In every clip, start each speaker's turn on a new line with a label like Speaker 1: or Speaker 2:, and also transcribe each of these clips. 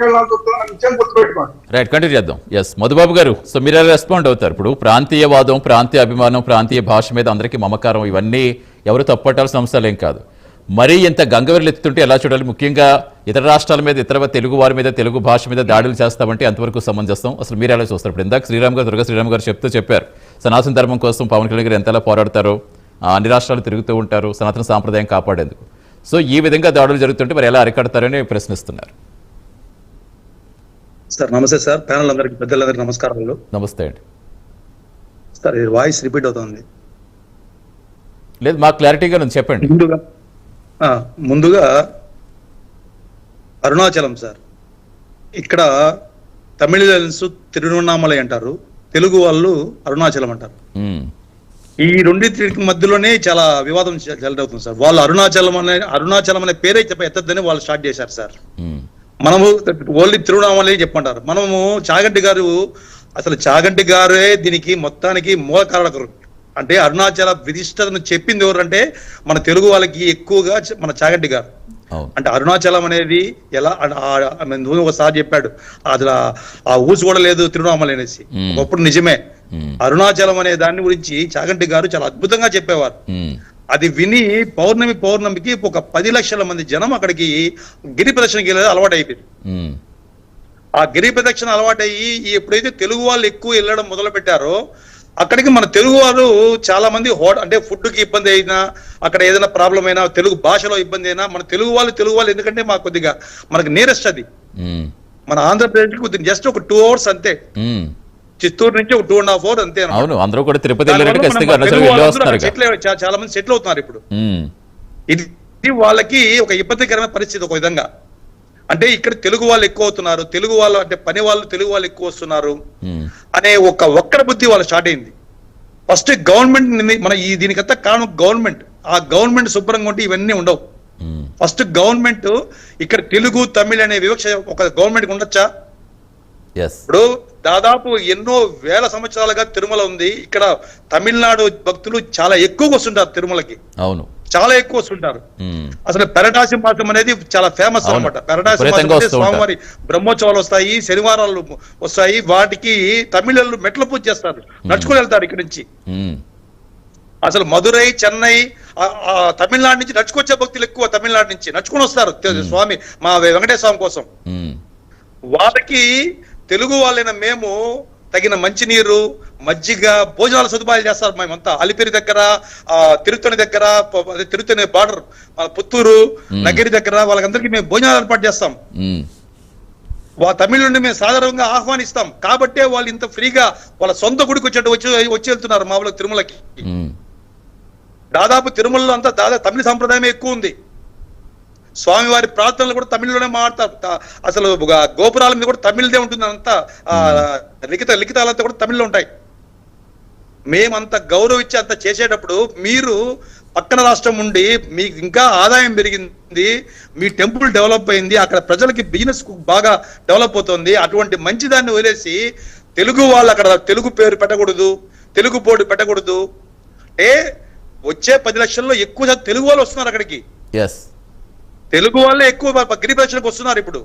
Speaker 1: వెనక్కి వెళ్ళాల్సి వస్తుందని విషయం గుర్తుపెట్టుకోండి
Speaker 2: రైట్ కంటిన్యూ చేద్దాం. ఎస్ మధుబాబు గారు సో మీరు ఎలా రెస్పాండ్ అవుతారు? ఇప్పుడు ప్రాంతీయవాదం ప్రాంతీయ అభిమానం ప్రాంతీయ భాష మీద అందరికీ మమకారం ఇవన్నీ ఎవరు తప్పట్టాల్సిన అంశాలు ఏం కాదు. మరీ ఇంత గంగవెరలు ఎత్తుతుంటే ఎలా చూడాలి? ముఖ్యంగా ఇతర రాష్ట్రాల మీద ఇతర తెలుగు వారి మీద తెలుగు భాష మీద దాడులు చేస్తామంటే అంతవరకు సమంజసం? అసలు మీరు ఎలా చూస్తారు? ఇప్పుడు ఇందాక శ్రీరామ్ గారు దుర్గా శ్రీరామ్ గారు చెప్తూ చెప్పారు సనాతన ధర్మం కోసం పవన్ కళ్యాణ్ గారు ఎంతలా పోరాడతారో అన్ని రాష్ట్రాలు తిరుగుతూ ఉంటారు సనాతన సాంప్రదాయం కాపాడేందుకు. సో ఈ విధంగా దాడులు జరుగుతుంటే మరి ఎలా అరికడతారని ప్రశ్నిస్తున్నారు.
Speaker 3: సార్ నమస్తే సార్. ప్యానల్ అందరికి పెద్దలందరికీ నమస్కారాలు.
Speaker 2: నమస్తే అండి.
Speaker 3: సార్ వాయిస్ రిపీట్ అవుతుంది.
Speaker 2: లేదు మాకు క్లారిటీగా ఉంది. చెప్పండి.
Speaker 3: ముందుగా ముందుగా అరుణాచలం సార్. ఇక్కడ తమిళన్స్ తిరువన్నామలై అంటారు. తెలుగు వాళ్ళు అరుణాచలం అంటారు. ఈ రెండింటికి మధ్యలోనే చాలా వివాదం అవుతుంది సార్. వాళ్ళు అరుణాచలం అనే అరుణాచలం అనే పేరే చెప్ప ఎత్తద్దని వాళ్ళు స్టార్ట్ చేశారు సార్. మనము ఓన్లీ తిరువణామలై చెప్పంటారు మనము చాగంటి గారు అసలు చాగంటి గారే దీనికి మొత్తానికి మూల కారకులు అంటే అరుణాచల విశిష్టతను చెప్పింది ఎవరంటే మన తెలుగు వాళ్ళకి ఎక్కువగా మన చాగంటి గారు. అంటే అరుణాచలం అనేది ఎలా ఒకసారి చెప్పాడు. అసలు ఆ- ఊసు కూడా లేదు తిరువణామలై అనేసి. ఒకప్పుడు నిజమే. అరుణాచలం అనే దాని గురించి చాగంటి గారు చాలా అద్భుతంగా చెప్పేవారు. అది విని పౌర్ణమి పౌర్ణమికి ఒక పది లక్షల మంది జనం అక్కడికి గిరి వెళ్ళేది అలవాటు అయిపోయింది. ఆ గిరి ప్రదక్షిణ అలవాటయ్యి ఎప్పుడైతే తెలుగు వాళ్ళు ఎక్కువ వెళ్ళడం మొదలు పెట్టారో అక్కడికి మన తెలుగు వారు చాలా మంది హోట అంటే ఫుడ్కి ఇబ్బంది అయినా అక్కడ ఏదైనా ప్రాబ్లం అయినా తెలుగు భాషలో ఇబ్బంది అయినా మన తెలుగు వాళ్ళు తెలుగు వాళ్ళు ఎందుకంటే మాకు కొద్దిగా మనకు నియరెస్ట్ అది. మన ఆంధ్రప్రదేశ్కి కొద్దిగా జస్ట్ ఒక టూ అవర్స్ అంతే. చిత్తూరు నుంచి ఒక టూ అండ్ హాఫ్ అవర్ అంతే.
Speaker 2: అవును అందరూ కూడా తిరుపతి
Speaker 3: చాలా మంది సెటిల్ అవుతున్నారు ఇప్పుడు. ఇది వాళ్ళకి ఒక ఇబ్బందికరమైన పరిస్థితి ఒక విధంగా అంటే ఇక్కడ తెలుగు వాళ్ళు ఎక్కువ అవుతున్నారు తెలుగు వాళ్ళు అంటే పని వాళ్ళు తెలుగు వాళ్ళు ఎక్కువ వస్తున్నారు. అనే ఒక వక్ర బుద్ధి వాళ్ళు స్టార్ట్ అయింది ఫస్ట్ గవర్నమెంట్ మన ఈ దీనికంతా కారణం గవర్నమెంట్ ఆ గవర్నమెంట్ శుభ్రంగా ఉంటే ఇవన్నీ ఉండవు. ఫస్ట్ గవర్నమెంట్ ఇక్కడ తెలుగు తమిళ్ అనే వివక్ష ఒక గవర్నమెంట్ ఉండొచ్చా ఇప్పుడు దాదాపు ఎన్నో వేల సంవత్సరాలుగా తిరుమల ఉంది. ఇక్కడ తమిళనాడు భక్తులు చాలా ఎక్కువ వస్తుంటారు తిరుమలకి.
Speaker 2: అవును.
Speaker 3: చాలా ఎక్కువ వస్తుంటారు. అసలు పెరటాసి మాసం అనేది చాలా ఫేమస్
Speaker 2: అవును.
Speaker 3: అన్నమాట. పెరటాసి మాసం. స్వామివారి బ్రహ్మోత్సవాలు వస్తాయి శనివారాలు వస్తాయి. వాటికి తమిళలు మెట్ల పూజ చేస్తారు. నడుచుకుని వెళ్తారు ఇక్కడి నుంచి. అసలు మదురై చెన్నై తమిళనాడు నుంచి నడుచుకొచ్చే భక్తులు ఎక్కువ తమిళనాడు నుంచి. నడుచుకుని వస్తారు. స్వామి మా వెంకటేశ్వర స్వామి కోసం. వాళ్ళకి తెలుగు వాళ్ళైన మేము తగిన మంచినీరు మజ్జిగ భోజనాల సదుపాయాలు చేస్తారు మేమంతా. అలిపిరి దగ్గర ఆ తిరుత్తని దగ్గర తిరుత్తని బార్డర్ పుత్తూరు నగిరి దగ్గర వాళ్ళకందరికీ మేము భోజనాలు ఏర్పాటు చేస్తాం. వా తమిళ నుండి మేము సాధారణంగా ఆహ్వానిస్తాం. కాబట్టే వాళ్ళు ఇంత ఫ్రీగా వాళ్ళ సొంత గుడికి వచ్చేట్టు వచ్చి వచ్చి వెళ్తున్నారు మా ఊళ్ళో తిరుమలకి. దాదాపు తిరుమలలో అంతా దాదాపు తమిళ సంప్రదాయమే ఎక్కువ ఉంది. స్వామివారి ప్రార్థనలు కూడా తమిళ్ళోనే మాట్లాడతారు త- అసలు గోపురాల మీద కూడా తమిళ్దే ఉంటుంది అంతా. ఆ, లిఖిత లిఖితాలంతా కూడా తమిళ్ళో ఉంటాయి. మేమంత గౌరవించి అంత చేసేటప్పుడు మీరు పక్కన రాష్ట్రం ఉండి మీకు ఇంకా ఆదాయం పెరిగింది మీ టెంపుల్ డెవలప్ అయింది అక్కడ ప్రజలకి బిజినెస్ బాగా డెవలప్ అవుతుంది అటువంటి మంచి దాన్ని వదిలేసి తెలుగు వాళ్ళు అక్కడ తెలుగు పేరు పెట్టకూడదు తెలుగు బోర్డు పెట్టకూడదు. ఏ వచ్చే పది లక్షల్లో ఎక్కువ తెలుగు వాళ్ళు వస్తున్నారు అక్కడికి.
Speaker 2: ఎస్
Speaker 3: తెలుగు వాళ్ళే ఎక్కువ ప- గిరి ప్రదర్శనకు వస్తున్నారు ఇప్పుడు.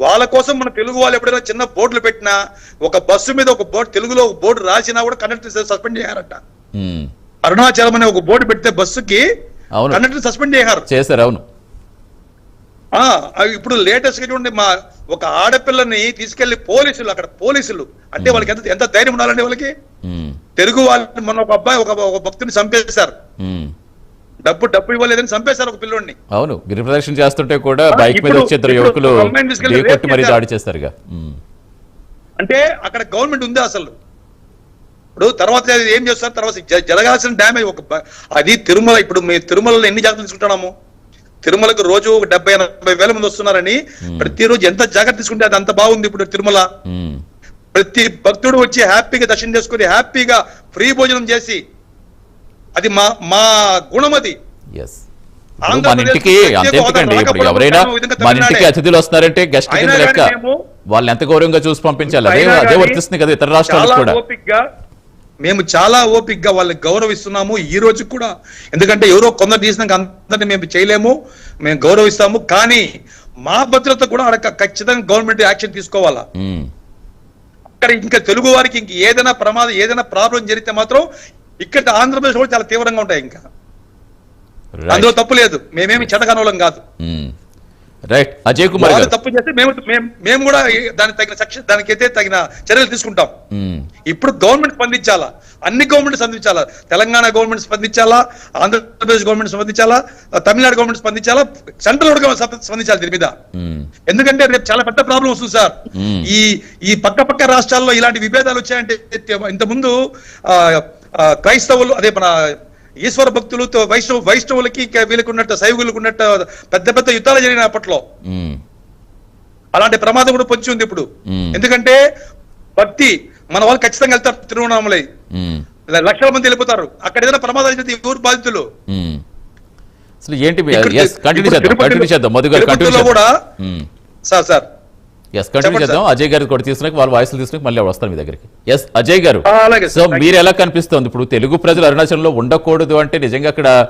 Speaker 3: వాళ్ళ కోసం మన తెలుగు వాళ్ళు ఎప్పుడైనా చిన్న బోర్డులు పెట్టినా ఒక బస్సు మీద ఒక బోర్డు తెలుగులో ఒక బోర్డు రాసినా కూడా కండక్టర్ సస్పెండ్ చేయారట. అరుణాచలం అనే ఒక బోర్డు పెడితే బస్సుకి
Speaker 2: అవును
Speaker 3: కండక్టర్ సస్పెండ్ చేశారు
Speaker 2: చేశారు అవును
Speaker 3: ఇప్పుడు లేటెస్ట్గా చూడండి మా ఒక ఆడపిల్లని తీసుకెళ్ళి పోలీసులు అక్కడ పోలీసులు అంటే వాళ్ళకి ఎంత ఎంత ధైర్యం ఉండాలండి వాళ్ళకి. తెలుగు వాళ్ళు మొన్న ఒక అబ్బాయి ఒక ఒక భక్తుని చంపేశారు. డబ్బు డబ్బు ఇవ్వలేదని చంపేశారు ఒక పిల్లోడిని.
Speaker 2: అవును గిరి ప్రదక్షిణ చేస్తుంటే కూడా బైక్ మీద వచ్చే ఇద్దరు యువకులు మరీ. దాడి చేస్తారుగా. మ్మ్.
Speaker 3: అంటే అక్కడ గవర్నమెంట్ ఉంది అసలు. ఇప్పుడు తర్వాత ఏం చేస్తారు? తర్వాత జరగాల్సిన డ్యామేజ్ ఒక అది తిరుమల ఇప్పుడు మీ తిరుమలలో ఎన్ని జాగ్రత్తలు తీసుకుంటున్నాము? తిరుమలకు రోజు ఒక డెబ్బై ఎనభై వేల మంది వస్తున్నారని ప్రతిరోజు ఎంత జాగ్రత్త తీసుకుంటే అది అంత బాగుంది ఇప్పుడు తిరుమల.
Speaker 2: మ్మ్.
Speaker 3: ప్రతి భక్తుడు వచ్చి హ్యాపీగా దర్శనం చేసుకుని హ్యాపీగా ఫ్రీ భోజనం చేసి అది మా మా గుణం అది.
Speaker 2: మన ఇంటికి అంత ఎందుకండి? ఇప్పుడు ఎవరైనా మన ఇంటికి. అతిథులు వస్తున్నారంటే గెస్ట్ కింద లెక్క వాళ్ళని ఎంత గౌరవంగా చూసి పంపించాలి? అదే అదే వర్తిస్తుంది కదా ఇతర రాష్ట్రాలకు కూడా.
Speaker 3: మేము చాలా ఓపిక్గా వాళ్ళకి గౌరవిస్తున్నాము ఈ రోజు కూడా. ఎందుకంటే ఎవరో కొందరు తీసినాక అందరిని మేము చేయలేము మేము గౌరవిస్తాము. కానీ మా భద్రత కూడా అక్కడ ఖచ్చితంగా గవర్నమెంట్ యాక్షన్ తీసుకోవాలా? అక్కడ ఇంకా తెలుగు వారికి ఇంక ఏదైనా ప్రమాదం ఏదైనా ప్రాబ్లం జరిగితే మాత్రం ఇక్కడ ఆంధ్రప్రదేశ్ కూడా చాలా తీవ్రంగా ఉంటాయి ఇంకా. అందులో తప్పు లేదు. మేమేమి చెడగనోళం కాదు.
Speaker 2: రైట్ అజయ్ కుమార్
Speaker 3: తప్పు చేస్తే మేము మేము కూడా దానికి తగిన సెక్షన్ దానికైతే తగిన చర్యలు తీసుకుంటాం.
Speaker 2: ఉమ్,
Speaker 3: ఇప్పుడు గవర్నమెంట్ స్పందించాలా? అన్ని గవర్నమెంట్ స్పందించాలా? తెలంగాణ గవర్నమెంట్ స్పందించాలా? ఆంధ్రప్రదేశ్ గవర్నమెంట్ స్పందించాలా? తమిళనాడు గవర్నమెంట్ స్పందించాలా? సెంట్రల్ స్ప- స్పందించాలి దీని మీద. ఎందుకంటే రేపు చాలా పెద్ద ప్రాబ్లం వస్తుంది సార్. ఈ ఈ పక్క పక్క రాష్ట్రాల్లో ఇలాంటి విభేదాలు వచ్చాయంటే ఇంతకుముందు క్రైస్తవులు అదే మన ఈశ్వర భక్తులు వైష్ణవ వైష్ణవులకి వీళ్ళకి ఉన్నట్టు శైవులకు ఉన్నట్టు పెద్ద పెద్ద యుద్ధాలు జరిగిన అప్పట్లో. అలాంటి ప్రమాదం కూడా పొంచి ఉంది ఇప్పుడు. ఎందుకంటే భక్తి మన వాళ్ళు ఖచ్చితంగా వెళ్తారు తిరువణామలై. లక్షల మంది వెళ్ళిపోతారు. అక్కడ ఏదైనా ప్రమాదాలు జరిగితే ఊరు బాధితులు.
Speaker 2: అసలు ఏంటి కంటిన్యూ చేద్దాం కంటిన్యూ చేద్దాం
Speaker 3: కూడా సార్ సార్
Speaker 2: ఎస్ కంటిన్యూ చేద్దాం. అజయ్ గారు కూడా తీసుకుని వాళ్ళ వాయిస్లు తీసుకుని మళ్ళీ వస్తాను మీ దగ్గరికి? ఎస్ అజయ్ గారు. సో. మీరు ఎలా కనిపిస్తోంది? ఇప్పుడు తెలుగు ప్రజలు అరుణాచలంలో ఉండకూడదు అంటే నిజంగా అక్కడ